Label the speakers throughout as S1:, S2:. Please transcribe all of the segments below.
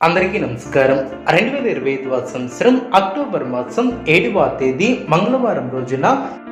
S1: అందరికీ నమస్కారం. రెండు వేల ఇరవై ఐదవ సంవత్సరం అక్టోబర్ మాసం ఏడవ తేదీ మంగళవారం రోజున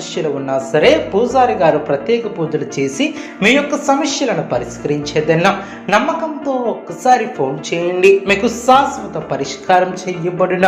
S1: సమస్యలు ఉన్నా సరే పూజారి గారు ప్రత్యేక పూజలు చేసి మీ యొక్క సమస్యలను పరిష్కరించేదన్నా. నమ్మకంతో ఒక్కసారి ఫోన్ చేయండి. మీకు శాశ్వత పరిష్కారం చేయబడిన.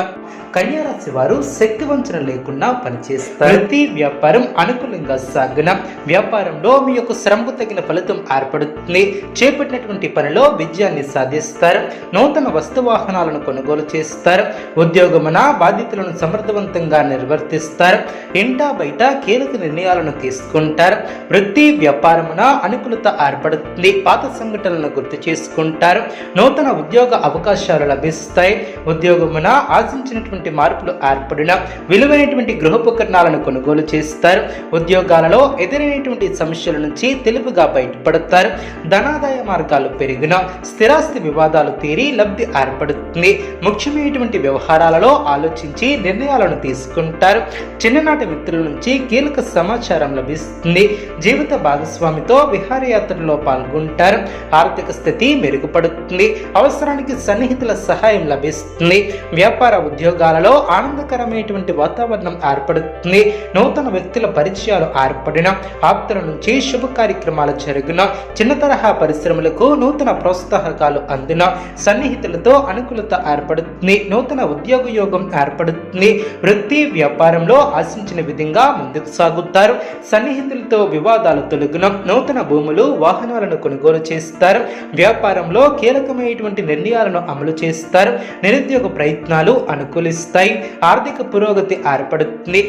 S1: కన్యారాశి వారు శక్తి వంచన లేకుండా పనిచేస్తారు. ప్రతి వ్యాపారం అనుకూలంగా సాగిన వ్యాపారంలో మీ యొక్క శ్రమకు తగిన ఫలితం ఏర్పడుతుంది. చేపట్టినటువంటి పనిలో విజయాన్ని సాధిస్తారు. నూతన వస్తు వాహనాలను కొనుగోలు చేస్తారు. ఉద్యోగమున బాధ్యతలను సమర్థవంతంగా నిర్వర్తిస్తారు. ఇంటా బయట కీలక నిర్ణయాలను తీసుకుంటారు. వృత్తి వ్యాపారమున అనుకూలత ఏర్పడుతుంది. పాత సంఘటనలను గుర్తు చేసుకుంటారు. నూతన ఉద్యోగ అవకాశాలు లభిస్తాయి. ఉద్యోగమున ఆశించినటువంటి మార్పులు ఏర్పడిన విలువైనటువంటి గృహోపకరణాలను కొనుగోలు చేస్తారు. ఉద్యోగాలలో ఎదురైనటువంటి సమస్యల నుంచి తెలివిగా బయటపడతారు. ధనాదాయ మార్గాలు పెరిగిన స్థిరాస్తి వివాదాలు తీరి లబ్ధి ఏర్పడుతుంది. ముఖ్యమైనటువంటి వ్యవహారాలలో ఆలోచించి నిర్ణయాలను తీసుకుంటారు. చిన్ననాటి మిత్రుల నుంచి కీలక సమాచారం లభిస్తుంది. జీవిత భాగస్వామితో విహారయాత్రలో పాల్గొంటారు. ఆర్థిక స్థితి మెరుగుపడుతుంది. అవసరానికి సన్నిహితుల సహాయం లభిస్తుంది. వ్యాపార ఉద్యోగాలలో ఆనందకరమైనటువంటి వాతావరణం ఏర్పడుతుంది. నూతన వ్యక్తుల పరిచయాలు ఏర్పడిన ఆప్తుల నుంచి శుభ కార్యక్రమాలు జరిగిన చిన్న తరహా పరిశ్రమలకు నూతన ప్రోత్సాహకాలు అందిన సన్నిహితులతో అనుకూలత ఏర్పడుతుంది నూతన ఉద్యోగ యోగం ఏర్పడుతుంది. వృత్తి వ్యాపారంలో ఆశించిన విధంగా ముందుకు సాగుతారు. సన్నిహితులతో వివాదాలు తొలగిన నూతన భూములు వాహనాలను కొనుగోలు చేస్తారు. వ్యాపారంలో కీలకమైనటువంటి నిర్ణయాలను అమలు చేస్తారు. నిరుద్యోగ ప్రయత్నాలు అనుకూలిస్తారు. స్థాయి ఆర్థిక పురోగతి ఏర్పడుతుంది.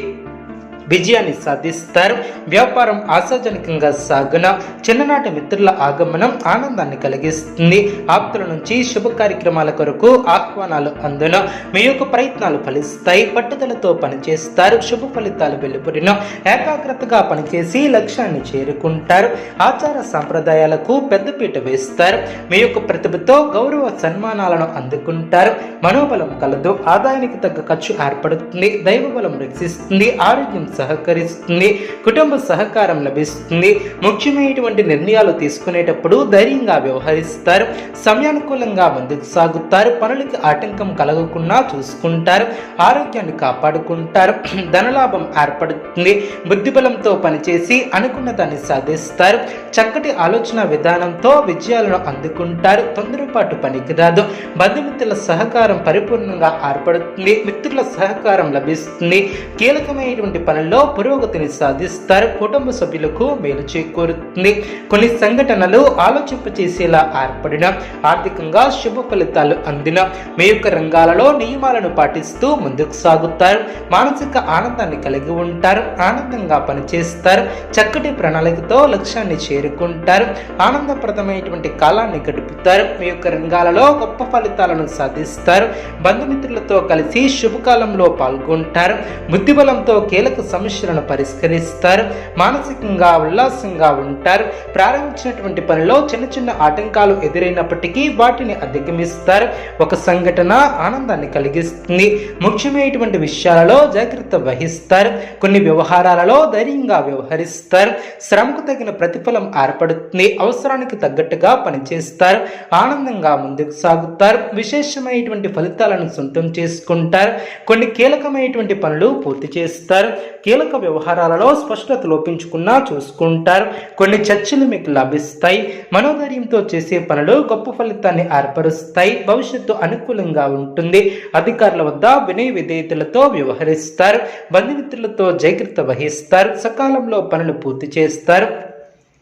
S1: విజయాన్ని సాధిస్తారు. వ్యాపారం ఆశాజనకంగా సాగున చిన్ననాటి మిత్రుల ఆగమనం ఆనందాన్ని కలిగిస్తుంది. ఆప్తుల నుంచి శుభ కార్యక్రమాల కొరకు ఆహ్వానాలు అందున మీ యొక్క ప్రయత్నాలు ఫలిస్తాయి. పట్టుదలతో పనిచేస్తారు. శుభ ఫలితాలు వెలువడిన ఏకాగ్రతగా పనిచేసి లక్ష్యాన్ని చేరుకుంటారు. ఆచార సాంప్రదాయాలకు పెద్దపీట వేస్తారు. మీ యొక్క ప్రతిభతో గౌరవ సన్మానాలను అందుకుంటారు. మనోబలం కలదు. ఆదాయానికి తగ్గ ఖర్చు ఏర్పడుతుంది. దైవబలం రక్షిస్తుంది. ఆరోగ్యం సహకరిస్తుంది కుటుంబ సహకారం లభిస్తుంది. ముఖ్యమైనటువంటి నిర్ణయాలు తీసుకునేటప్పుడు ధైర్యంగా వ్యవహరిస్తారు సమయానుకూలంగా ముందుకు సాగుతారు పనులకి ఆటంకం కలగకుండా చూసుకుంటారు ఆరోగ్యాన్ని కాపాడుకుంటారు ధనలాభం ఏర్పడుతుంది బుద్ధిబలంతో పనిచేసి అనుకున్న దాన్ని సాధిస్తారు చక్కటి ఆలోచన విధానంతో విజయాలను అందుకుంటారు తొందరపాటు పనికిరాదు బంధుమిత్రుల సహకారం పరిపూర్ణంగా ఏర్పడుతుంది మిత్రుల సహకారం లభిస్తుంది కీలకమైనటువంటి పనులు పనుల్లో పురోగతిని సాధిస్తారు కుటుంబ సభ్యులకు మేలు చేకూరుతుంది. కొన్ని సంఘటనలు ఆలోచింపచేసేలా ఏర్పడిన ఆర్థికంగా శుభ ఫలితాలు అందిన మీ యొక్క రంగాలలో నియమాలను పాటిస్తూ ముందుకు సాగుతారు. మానసిక ఆనందాన్ని కలిగి ఉంటారు. ఆనందంగా పనిచేస్తారు. చక్కటి ప్రణాళికతో లక్ష్యాన్ని చేరుకుంటారు. ఆనందప్రదమైనటువంటి కాలాన్ని గడుపుతారు. మీ యొక్క రంగాలలో గొప్ప ఫలితాలను సాధిస్తారు. బంధుమిత్రులతో కలిసి శుభకాలంలో పాల్గొంటారు. బుద్ధిబలంతో కీలక సమస్యలను పరిష్కరిస్తారు. మానసికంగా ఉల్లాసంగా ఉంటారు. ప్రారంభించినటువంటి పనిలో చిన్న చిన్న ఆటంకాలు ఎదురైనప్పటికీ వాటిని అధిగమిస్తారు. ఒక సంఘటన ఆనందాన్ని కలిగిస్తుంది. ముఖ్యమైనటువంటి విషయాలలో జాగ్రత్త వహిస్తారు. కొన్ని వ్యవహారాలలో ధైర్యంగా వ్యవహరిస్తారు. శ్రమకు తగిన ప్రతిఫలం ఏర్పడుతుంది. అవసరానికి తగ్గట్టుగా పనిచేస్తారు. ఆనందంగా ముందుకు సాగుతారు. విశేషమైనటువంటి ఫలితాలను సొంతం చేసుకుంటారు. కొన్ని కీలకమైనటువంటి పనులు పూర్తి చేస్తారు. కీలక వ్యవహారాలలో స్పష్టత లోపించుకున్నా చూసుకుంటారు. కొన్ని చర్చలు మీకు లభిస్తాయి. మనోధైర్యంతో చేసే పనులు గొప్ప ఫలితాన్ని ఏర్పరుస్తాయి. భవిష్యత్తు అనుకూలంగా ఉంటుంది. అధికారుల వద్ద వినయ విధేయతలతో వ్యవహరిస్తారు. బంధుమిత్రులతో జాగ్రత్త వహిస్తారు. సకాలంలో పనులు పూర్తి చేస్తారు.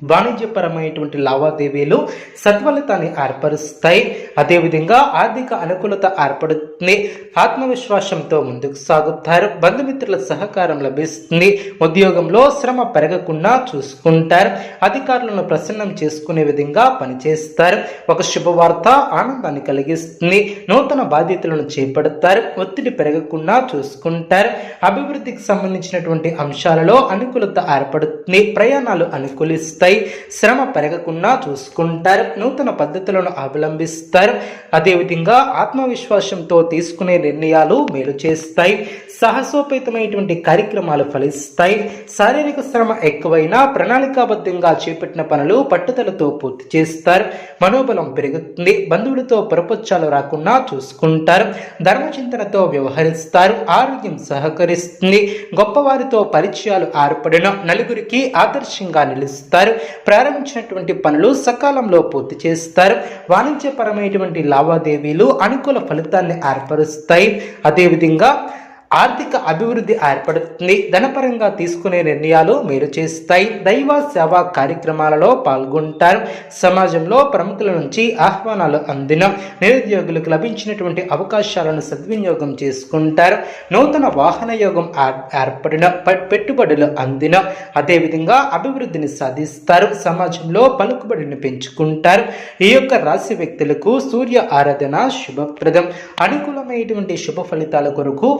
S1: వాణిజ్యపరమైనటువంటి లావాదేవీలు సత్ఫలితాన్ని ఏర్పరుస్తాయి. అదేవిధంగా ఆర్థిక అనుకూలత ఏర్పడుతుంది. ఆత్మవిశ్వాసంతో ముందుకు సాగుతారు. బంధుమిత్రుల సహకారం లభిస్తుంది. ఉద్యోగంలో శ్రమ పెరగకుండా చూసుకుంటారు. అధికారులను ప్రసన్నం చేసుకునే విధంగా పనిచేస్తారు. ఒక శుభవార్త ఆనందాన్ని కలిగిస్తుంది. నూతన బాధ్యతలను చేపడతారు. ఒత్తిడి పెరగకుండా చూసుకుంటారు. అభివృద్ధికి సంబంధించినటువంటి అంశాలలో అనుకూలత ఏర్పడుతుంది. ప్రయాణాలు అనుకూలిస్తాయి. శ్రమ పెరగకుండా చూసుకుంటారు. నూతన పద్ధతులను అవలంబిస్తారు. అదేవిధంగా ఆత్మవిశ్వాసంతో తీసుకునే నిర్ణయాలు మేలు చేస్తాయి. సాహసోపేతమైనటువంటి కార్యక్రమాలు ఫలిస్తాయి. శారీరక శ్రమ ఎక్కువైనా ప్రణాళికాబద్ధంగా చేపట్టిన పనులు పట్టుదలతో పూర్తి చేస్తారు. మనోబలం పెరుగుతుంది. బంధువులతో ప్రపంచాలు రాకుండా చూసుకుంటారు. ధర్మచింతనతో వ్యవహరిస్తారు. ఆరోగ్యం సహకరిస్తుంది. గొప్పవారితో పరిచయాలు ఏర్పడిన నలుగురికి ఆదర్శంగా నిలుస్తారు. ప్రారంభించినటువంటి పనులు సకాలంలో పూర్తి చేస్తారు. వాణిజ్యపరమైనటువంటి లావాదేవీలు అనుకూల ఫలితాన్ని ఏర్పరుస్తాయి. అదేవిధంగా ఆర్థిక అభివృద్ధి ఏర్పడుతుంది. ధనపరంగా తీసుకునే నిర్ణయాలు మీరు చేస్తాయి. దైవ సేవా కార్యక్రమాలలో పాల్గొంటారు. సమాజంలో ప్రముఖుల నుంచి ఆహ్వానాలు అందిన నిరుద్యోగులకు లభించినటువంటి అవకాశాలను సద్వినియోగం చేసుకుంటారు. నూతన వాహన యోగం ఏర్పడిన ప- పెట్టుబడులు అందిన అదేవిధంగా అభివృద్ధిని సాధిస్తారు. సమాజంలో పలుకుబడిని పెంచుకుంటారు. ఈ యొక్క రాశి వ్యక్తులకు సూర్య ఆరాధన శుభప్రదం. అనుకూలమైనటువంటి శుభ ఫలితాల కొరకు